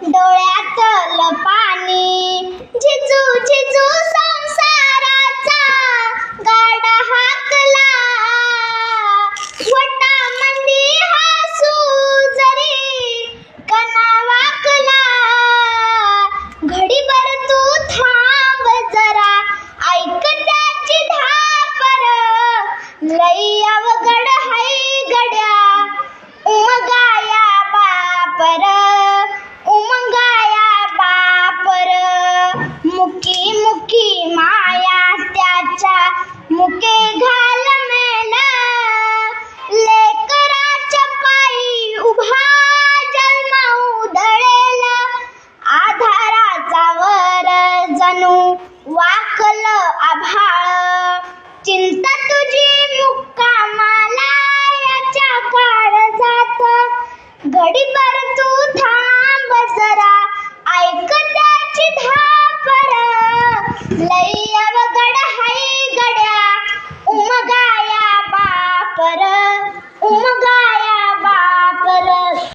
你都来 घडीभर तू थांब जरा ऐकण्याची धापरा लई